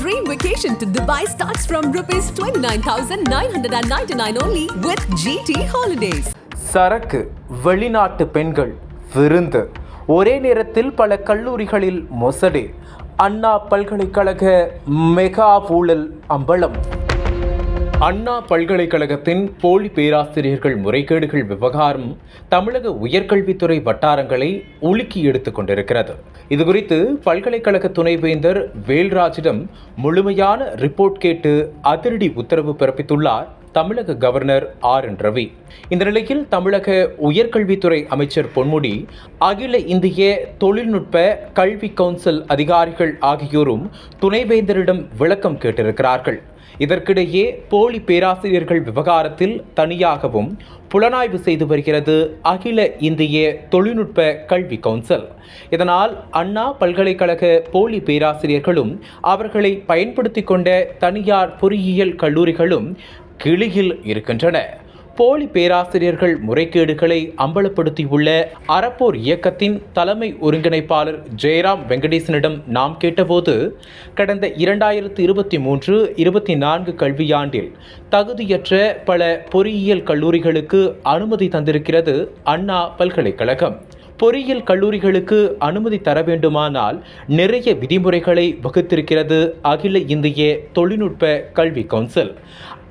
dream vacation to Dubai starts from rupees 29,999 only with GT Holidays. சரக்கு வெளிநாட்டு பெண்கள் விருந்து. ஒரே நேரத்தில் பல கல்லூரிகளில் மொசடி. அண்ணா பல்கலைக்கழக மெகா ஊழல் அம்பலம். அண்ணா பல்கலைக்கழகத்தின் போலி பேராசிரியர்கள் முறைகேடுகள் விவகாரம் தமிழக உயர்கல்வித்துறை வட்டாரங்களை உலுக்கி எடுத்துக் கொண்டிருக்கிறது. இதுகுறித்து பல்கலைக்கழக துணைவேந்தர் வேல்ராஜிடம் முழுமையான ரிப்போர்ட் கேட்டு அதிரடி உத்தரவு பிறப்பித்துள்ளார். தமிழக கவர்னர் ஆர் என் ரவி. இந்த நிலையில் தமிழக உயர்கல்வித்துறை அமைச்சர் பொன்முடி அகில இந்திய தொழில்நுட்ப கல்வி கவுன்சில் அதிகாரிகள் ஆகியோரும் துணைவேந்தரிடம் விளக்கம் கேட்டிருக்கிறார்கள். இதற்கிடையே போலி பேராசிரியர்கள் விவகாரத்தில் தனியாகவும் புலனாய்வு செய்து வருகிறது அகில இந்திய தொழில்நுட்ப கல்வி கவுன்சில். இதனால் அண்ணா பல்கலைக்கழக போலி பேராசிரியர்களும் அவர்களை பயன்படுத்தி கொண்ட தனியார் பொறியியல் கல்லூரிகளும் கிளியில் இருக்கின்றன. போலி பேராசிரியர்கள் முறைகேடுகளை அம்பலப்படுத்தியுள்ள அறப்போர் இயக்கத்தின் தலைமை ஒருங்கிணைப்பாளர் ஜெயராம் வெங்கடேசனிடம் நாம் கேட்டபோது கடந்த இரண்டாயிரத்து இருபத்தி மூன்று இருபத்தி நான்கு கல்வியாண்டில் தகுதியற்ற பல பொறியியல் கல்லூரிகளுக்கு அனுமதி தந்திருக்கிறது அண்ணா பல்கலைக்கழகம். பொறியியல் கல்லூரிகளுக்கு அனுமதி தர வேண்டுமானால் நிறைய விதிமுறைகளை வகுத்திருக்கிறது அகில இந்திய தொழில்நுட்ப கல்வி கவுன்சில்.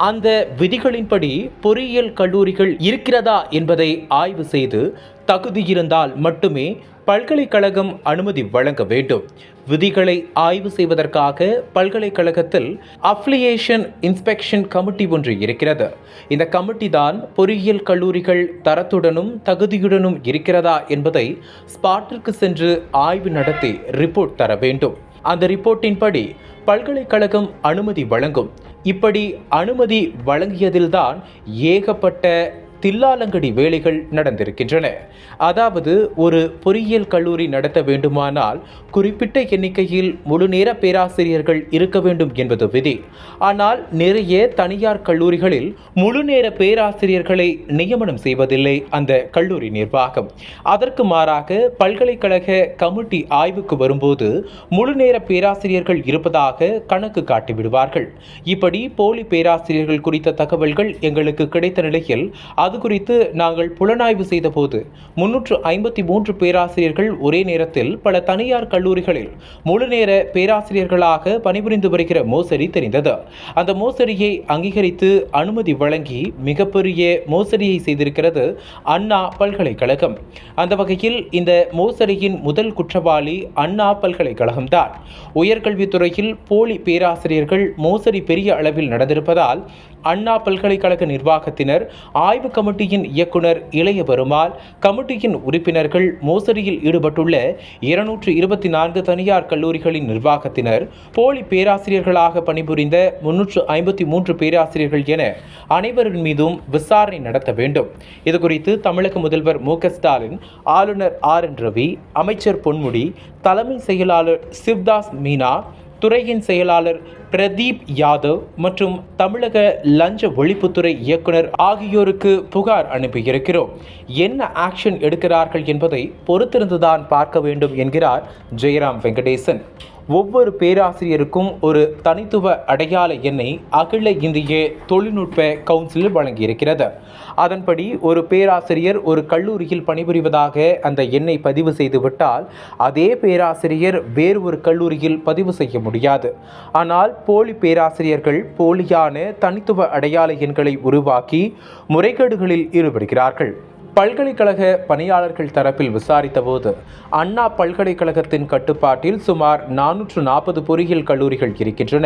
அந்த விதிகளின்படி பொறியியல் கல்லூரிகள் இருக்கிறதா என்பதை ஆய்வு செய்து தகுதி இருந்தால் மட்டுமே பல்கலைக்கழகம் அனுமதி வழங்க வேண்டும். விதிகளை ஆய்வு செய்வதற்காக பல்கலைக்கழகத்தில் அப்ளியேஷன் இன்ஸ்பெக்ஷன் கமிட்டி ஒன்று இருக்கிறது. இந்த கமிட்டி தான் பொறியியல் கல்லூரிகள் தரத்துடனும் தகுதியுடனும் இருக்கிறதா என்பதை ஸ்பாட்டிற்கு சென்று ஆய்வு நடத்தி ரிப்போர்ட் தர வேண்டும். அந்த ரிப்போர்ட்டின்படி பல்கலைக்கழகம் அனுமதி வழங்கும். இப்படி அனுமதி வழங்கியதில்தான் ஏகப்பட்ட தில்லாலங்கடி வேலைகள் நடந்திருக்கின்றன. அதாவது ஒரு பொறியியல் கல்லூரி நடத்த வேண்டுமானால் குறிப்பிட்ட எண்ணிக்கையில் முழுநேர பேராசிரியர்கள் இருக்க வேண்டும் என்பது விதி. ஆனால் நிறைய தனியார் கல்லூரிகளில் முழுநேர பேராசிரியர்களை நியமனம் செய்வதில்லை அந்த கல்லூரி நிர்வாகம். அதற்கு மாறாக பல்கலைக்கழக கமிட்டி ஆய்வுக்கு வரும்போது முழுநேர பேராசிரியர்கள் இருப்பதாக கணக்கு காட்டிவிடுவார்கள் இப்படி போலி பேராசிரியர்கள் குறித்த தகவல்கள் எங்களுக்கு கிடைத்த நிலையில் அது குறித்து நாங்கள் புலனாய்வு செய்தபோது முன்னூற்று ஐம்பத்தி மூன்று பேராசிரியர்கள் ஒரே நேரத்தில் பல தனியார் கல்லூரிகளில் முழுநேர பேராசிரியர்களாக பணிபுரிந்து வருகிற மோசடி தெரிந்தது. அந்த மோசடியை அங்கீகரித்து அனுமதி வழங்கி மிகப்பெரிய மோசடியை செய்திருக்கிறது அண்ணா பல்கலைக்கழகம். அந்த வகையில் இந்த மோசடியின் முதல் குற்றவாளி அண்ணா பல்கலைக்கழகம்தான் உயர்கல்வித்துறையில் போலி பேராசிரியர்கள் மோசடி பெரிய அளவில் நடந்திருப்பதால் அண்ணா பல்கலைக்கழக நிர்வாகத்தினர் ஆய்வு கமிட்டியின் இயக்குனர் இளைய பெருமாள் கமிட்டியின் உறுப்பினர்கள் மோசடியில் ஈடுபட்டுள்ள இருநூற்று இருபத்தி நான்கு தனியார் கல்லூரிகளின் நிர்வாகத்தினர் போலி பேராசிரியர்களாக பணிபுரிந்த முன்னூற்று ஐம்பத்தி மூன்று பேராசிரியர்கள் என அனைவரின் மீதும் விசாரணை நடத்த வேண்டும். இதுகுறித்து தமிழக முதல்வர் மு ஸ்டாலின் ஆளுநர் ஆர் என் ரவி அமைச்சர் பொன்முடி தலைமை செயலாளர் சிவ்தாஸ் மீனா துறையின் செயலாளர் பிரதீப் யாதவ் மற்றும் தமிழக லஞ்ச ஒழிப்புத்துறை இயக்குனர் ஆகியோருக்கு புகார் அனுப்பியிருக்கிறோம். என்ன ஆக்ஷன் எடுக்கிறார்கள் என்பதை பொறுத்திருந்துதான் பார்க்க வேண்டும் என்கிறார் ஜெயராம் வெங்கடேசன். ஒவ்வொரு பேராசிரியருக்கும் ஒரு தனித்துவ அடையாள எண்ணை அகில இந்திய தொழில்நுட்ப கவுன்சில் வழங்கியிருக்கிறது. அதன்படி ஒரு பேராசிரியர் ஒரு கல்லூரியில் பணிபுரிவதாக அந்த எண்ணை பதிவு செய்துவிட்டால் அதே பேராசிரியர் வேறு ஒரு கல்லூரியில் பதிவு செய்ய முடியாது. ஆனால் போலி பேராசிரியர்கள் போலியான தனித்துவ அடையாள எண்களை உருவாக்கி முறைகேடுகளில் ஈடுபடுகிறார்கள். பல்கலைக்கழக பணியாளர்கள் தரப்பில் விசாரித்தபோது அண்ணா பல்கலைக்கழகத்தின் கட்டுப்பாட்டில் சுமார் நானூற்று நாற்பது பொறியியல் கல்லூரிகள் இருக்கின்றன.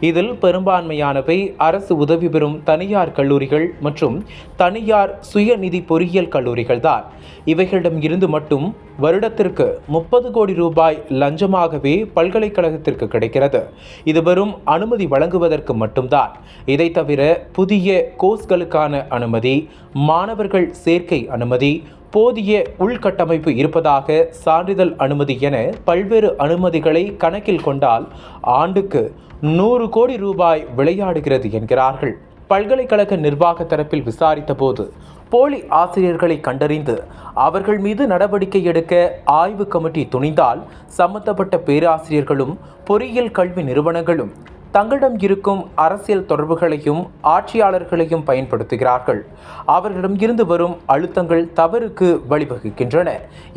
இதில் பெரும்பான்மையானவை அரசு உதவி பெறும் தனியார் கல்லூரிகள் மற்றும் தனியார் சுயநிதி பொறியியல் கல்லூரிகள் தான். இவைகளிடம் இருந்து மட்டும் வருடத்திற்கு முப்பது கோடி ரூபாய் லஞ்சமாகவே பல்கலைக்கழகத்திற்கு கிடைக்கிறது. இது வெறும் அனுமதி வழங்குவதற்கு மட்டும்தான். இதை தவிர புதிய கோர்ஸ்களுக்கான அனுமதி மாணவர்கள் சேர்க்கை அனுமதி போதிய உள்கட்டமைப்பு இருப்பதாக சான்றிதழ் அனுமதி என பல்வேறு அனுமதிகளை கணக்கில் கொண்டால் ஆண்டுக்கு நூறு கோடி ரூபாய் விளையாடுகிறது என்கிறார்கள். பல்கலைக்கழக நிர்வாக தரப்பில் விசாரித்த போது போலி ஆசிரியர்களை கண்டறிந்து அவர்கள் மீது நடவடிக்கை எடுக்க ஆய்வு கமிட்டி துணிந்தால் சம்பந்தப்பட்ட பேராசிரியர்களும் பொறியியல் கல்வி நிறுவனங்களும் தங்களிடம் இருக்கும் அரசியல் தொடர்புகளையும் ஆட்சியாளர்களையும் பயன்படுத்துகிறார்கள். அவர்களிடம் இருந்து வரும் அழுத்தங்கள் தவறுக்கு வழிவகுக்கின்றன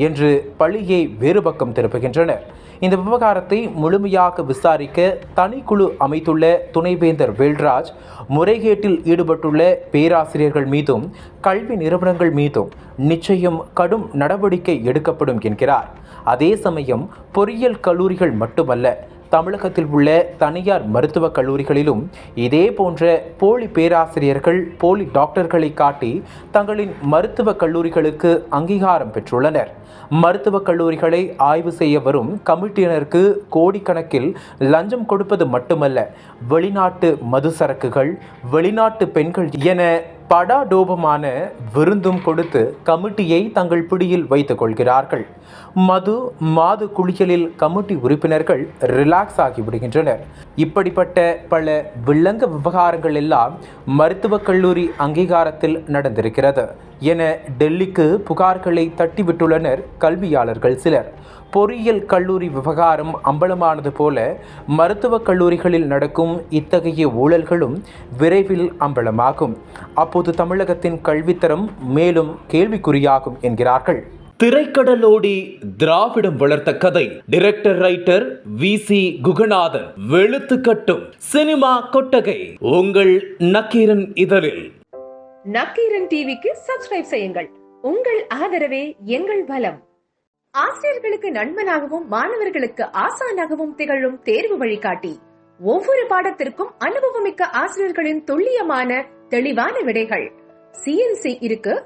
என்று பழியை வேறு பக்கம் திருப்புகின்றனர் இந்த விவகாரத்தை முழுமையாக விசாரிக்க தனிக்குழு அமைத்துள்ள துணைவேந்தர் வேல்ராஜ் முறைகேட்டில் ஈடுபட்டுள்ள பேராசிரியர்கள் மீதும் கல்வி நிறுவனங்கள் மீதும் நிச்சயம் கடும் நடவடிக்கை எடுக்கப்படும் என்கிறார். அதே சமயம் பொறியியல் கல்லூரிகள் மட்டுமல்ல தமிழகத்தில் உள்ள தனியார் மருத்துவக் கல்லூரிகளிலும் இதே போன்ற போலி பேராசிரியர்கள் போலி டாக்டர்களை காட்டி தங்களின் மருத்துவக் கல்லூரிகளுக்கு அங்கீகாரம் பெற்றுள்ளனர். மருத்துவக் கல்லூரிகளை ஆய்வு செய்ய வரும் கமிட்டியினருக்கு கோடிக்கணக்கில் லஞ்சம் கொடுப்பது மட்டுமல்ல வெளிநாட்டு மது சரக்குகள் வெளிநாட்டு பெண்கள் என படாடோபமான விருந்தும் கொடுத்து கமிட்டியை தங்கள் பிடியில் வைத்துக் கொள்கிறார்கள். மது மாது குளியலில் கமிட்டி உறுப்பினர்கள் ரிலாக்ஸ் ஆகிவிடுகின்றனர் இப்படிப்பட்ட பல வில்லங்க விவகாரங்கள் எல்லாம் மருத்துவக் கல்லூரி அங்கீகாரத்தில் நடந்திருக்கிறது என டெல்லிக்கு புகார்களை தட்டிவிட்டுள்ளனர் கல்வியாளர்கள் சிலர். பொறியியல் கல்லூரி விவகாரம் அம்பலமானது போல மருத்துவக் கல்லூரிகளில் நடக்கும் இத்தகைய ஊழல்களும் விரைவில் அம்பலமாகும். அப்போது தமிழகத்தின் கல்வித்தரம் மேலும் கேள்விக்குறியாகும் என்கிறார்கள். திரைக்கடலோடி திராவிடம் வளர்த்த கதை. Director writer V C Kuganathan. வெளுத்து கட்டும் சினிமா கொட்டகை. உங்கள் நக்கீரன் இதழில். நக்கீரன் டிவிக்கு சப்ஸ்கிரைப் செய்யுங்கள். உங்கள் ஆதரவே எங்கள் பலம். ஆசிரியர்களுக்கு நண்பனாகவும் மாணவர்களுக்கு ஆசானாகவும் திகழும் தேர்வு வழிகாட்டி. ஒவ்வொரு பாடத்திற்கும் அனுபவமிக்க ஆசிரியர்களின் துல்லியமான தெளிவான விடைகள். சிஎன்சி இருக்கு.